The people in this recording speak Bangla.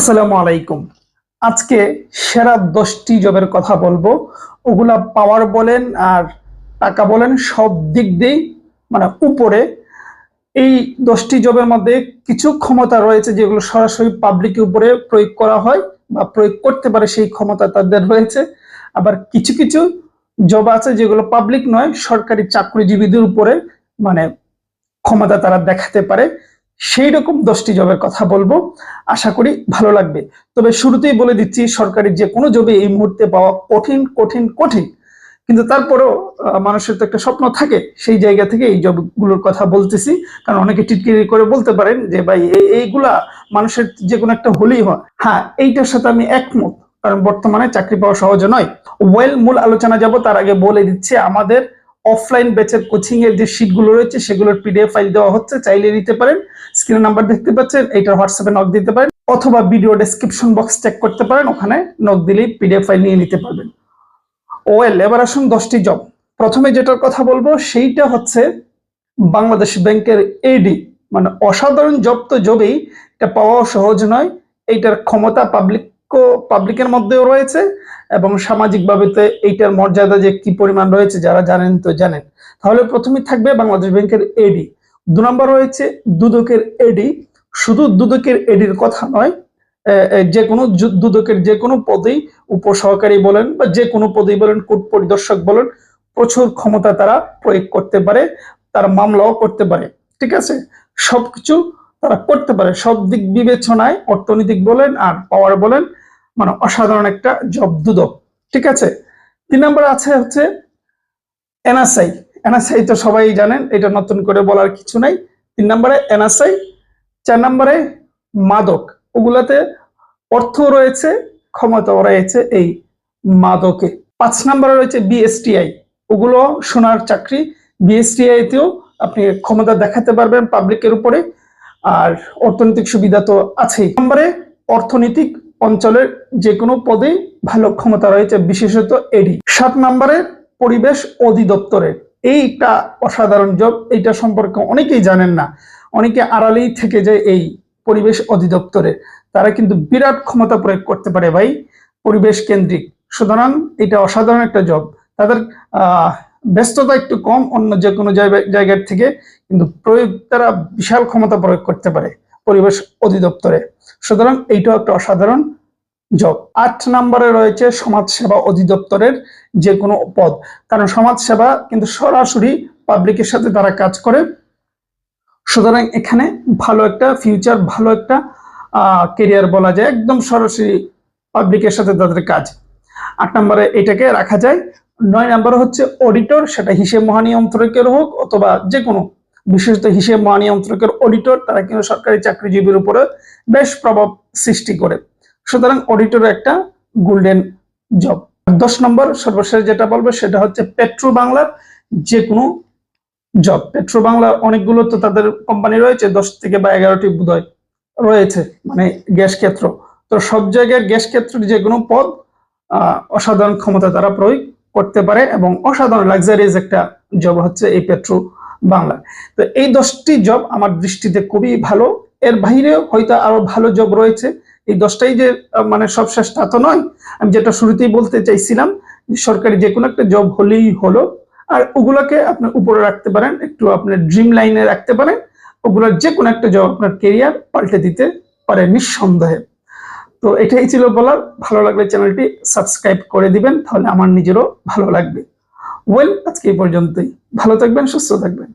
আসসালামু আলাইকুম। আজকে সেরা দশটি জবের কথা বলব। ওগুলা পাওয়ার বলেন আর টাকা বলেন, সব দিক দিয়েই মানে উপরে। এই দশটি জবের মধ্যে কিছু ক্ষমতা রয়েছে যেগুলো সরাসরি পাবলিকের উপরে প্রয়োগ করা হয় বা প্রয়োগ করতে পারে সেই ক্ষমতা তাদের রয়েছে। আবার কিছু কিছু জব আছে যেগুলো পাবলিক নয়, সরকারি চাকরিজীবীদের উপরে মানে ক্ষমতা তারা দেখাতে পারে। সেই রকম দশটি জবের কথা বলব। আশা করি ভালো লাগবে। তবে শুরুতেই বলে দিচ্ছি সরকারি যে কোনো জবে এই মুহূর্তে পাওয়া কঠিন কঠিন কঠিন। কিন্তু তারপরেও মানুষের তো একটা স্বপ্ন থাকে, সেই জায়গা থেকে এই জবগুলোর কথা বলতেছি। কারণ অনেকে টিটকিরি করে বলতে পারেন যে, ভাই এই- এইগুলা মানুষের যে কোনো একটা হলেই হয়। হ্যাঁ এইটার সাথে আমি একমত। কারণ বর্তমানে চাকরি পাওয়া সহজ নয়। ওয়েল, মূল আলোচনা যাব, তার আগে বলে দিচ্ছি, আমাদের অফলাইন ব্যাচের কোচিং এর যে শিটগুলো রয়েছে, সেগুলোর পিডিএফ ফাইল দেওয়া হচ্ছে, চাইলে নিতে পারেন। স্ক্রিনে নাম্বার দেখতে পাচ্ছেন, এইটার হোয়াটসঅ্যাপে নক দিতে পারেন, অথবা ভিডিও ডেসক্রিপশন বক্স চেক করতে পারেন, ওখানে নক দিলেই পিডিএফ ফাইল নিয়ে নিতে পারবেন। ওয়েল, এবার আসুন দশটি জব প্রথমে যেটার কথা বলব, সেইটা হচ্ছে বাংলাদেশ ব্যাংকের এডি মানে অসাধারণ জব তো জবেই এটা পাওয়াও সহজ নয়, এইটার ক্ষমতা পাবলিক পাবলিকের মধ্যেও রয়েছে এবং সামাজিকভাবে তো এইটার মর্যাদা যে কি পরিমাণ রয়েছে যারা জানেন তো জানেন। তাহলে প্রথমেই থাকবে বাংলাদেশ ব্যাংকের এডি দু নম্বর রয়েছে দুদকের এডি শুধু দুদকের এডির কথা নয় যে কোনো দুদকের যে কোনো পদেই উপসহকারী বলেন বা যে কোনো পদেই বলেন কোর্ট পরিদর্শক বলেন, প্রচুর ক্ষমতা তারা প্রয়োগ করতে পারে, তারা মামলাও করতে পারে, ঠিক আছে? সবকিছু তারা করতে পারে। সব দিক বিবেচনায় অর্থনৈতিক বলেন আর পাওয়ার বলেন মানে অসাধারণ একটা জব দুদক, ঠিক আছে? তিন নম্বর আছে হচ্ছে এনএসআই এনএসআই তো সবাই জানেন, এটা নতুন করে বলার কিছু নাই। তিন নম্বরে এনএসআই চার নম্বরে মাদক, ওগুলাতে অর্থ রয়েছে ক্ষমতাও রয়েছে এই মাদকে। পাঁচ নম্বরে রয়েছে বিএসটিআই ওগুলো সোনার চাকরি। বিএসটিআই তেও আপনি ক্ষমতা দেখাতে পারবেন পাবলিকের উপরে, আর অর্থনৈতিক সুবিধা তো আছেই। নম্বরে অর্থনৈতিক অঞ্চলের যে কোনো পদে ভালো ক্ষমতা রয়েছে, বিশেষত এডি। সাত নম্বরে পরিবেশ অধিদপ্তরের। এইটা অসাধারণ জব এইটা সম্পর্কে অনেকেই জানেন না। অনেকে আড়ালেই থেকে যায় এই পরিবেশ অধিদপ্তরে। তারা কিন্তু বিরাট ক্ষমতা প্রয়োগ করতে পারে ভাই, পরিবেশ কেন্দ্রিক। সুতরাং এটা অসাধারণ একটা জব তাদের ব্যস্ততা একটু কম, অন্য যে কোনো জায়গা- জায়গার থেকে কিন্তু প্রয়োগ তারা বিশাল ক্ষমতা প্রয়োগ করতে পারে। পরিবেশ অধিদপ্তরে। সুতরাং এইটাও একটা অসাধারণ জব আট নম্বরে রয়েছে সমাজসেবা অধিদপ্তরের যে কোনো পদ। কারণ সমাজসেবা কিন্তু সরাসরি পাবলিকের সাথে তারা কাজ করে। সুতরাং এখানে ভালো একটা ফিউচার ভালো একটা কেরিয়ার বলা যায়। একদম সরাসরি পাবলিকের সাথে তাদের কাজ। আট নম্বরে এটাকে রাখা যায়। নয় নম্বরে হচ্ছে অডিটর সেটা হিসেব মহানিয়ন্ত্রকের হোক অথবা যে কোনো বিশেষত হিসেব মহানিয়ন্ত্রকের অডিটর তারা কিন্তু সরকারি চাকরিজীবীর উপরে বেশ প্রভাব সৃষ্টি করে। সুতরাং অডিটর একটা গোল্ডেন জব দশ নম্বর, সর্বশেষ যেটা বলব, সেটা হচ্ছে পেট্রো বাংলার যে কোনো জব পেট্রো বাংলা অনেকগুলো তো তাদের কোম্পানি রয়েছে, দশ থেকে বা এগারোটি বোধহয় রয়েছে মানে গ্যাস ক্ষেত্র। তো সব জায়গায় গ্যাস ক্ষেত্রের যে কোনো পদ অসাধারণ ক্ষমতা তারা প্রয়োগ করতে পারে এবং অসাধারণ লাক্সারিয়াস একটা জব হচ্ছে এই পেট্রো বাংলা। তো এই দশটি জব আমার দৃষ্টিতে খুবই ভালো। এর বাইরে হয়তো আরও ভালো জব রয়েছে। এই দশটাই যে মানে সবশেষ তা তো নয়। আমি যেটা শুরুতেই বলতে চাইছিলাম সরকারি যে কোনো একটা জব হলেই হলো। আর ওগুলোকে আপনি উপরে রাখতে পারেন, একটু আপনার ড্রিম লাইনে রাখতে পারেন। ওগুলোর যে কোনো একটা জব আপনার কেরিয়ার পাল্টে দিতে পারে নিঃসন্দেহে। তো এটাই ছিল বলার। ভালো লাগলে চ্যানেলটি সাবস্ক্রাইব করে দিবেন, তাহলে আমার নিজেরও ভালো লাগবে। ওয়েল আজকে এই পর্যন্তই। ভালো থাকবেন, সুস্থ থাকবেন।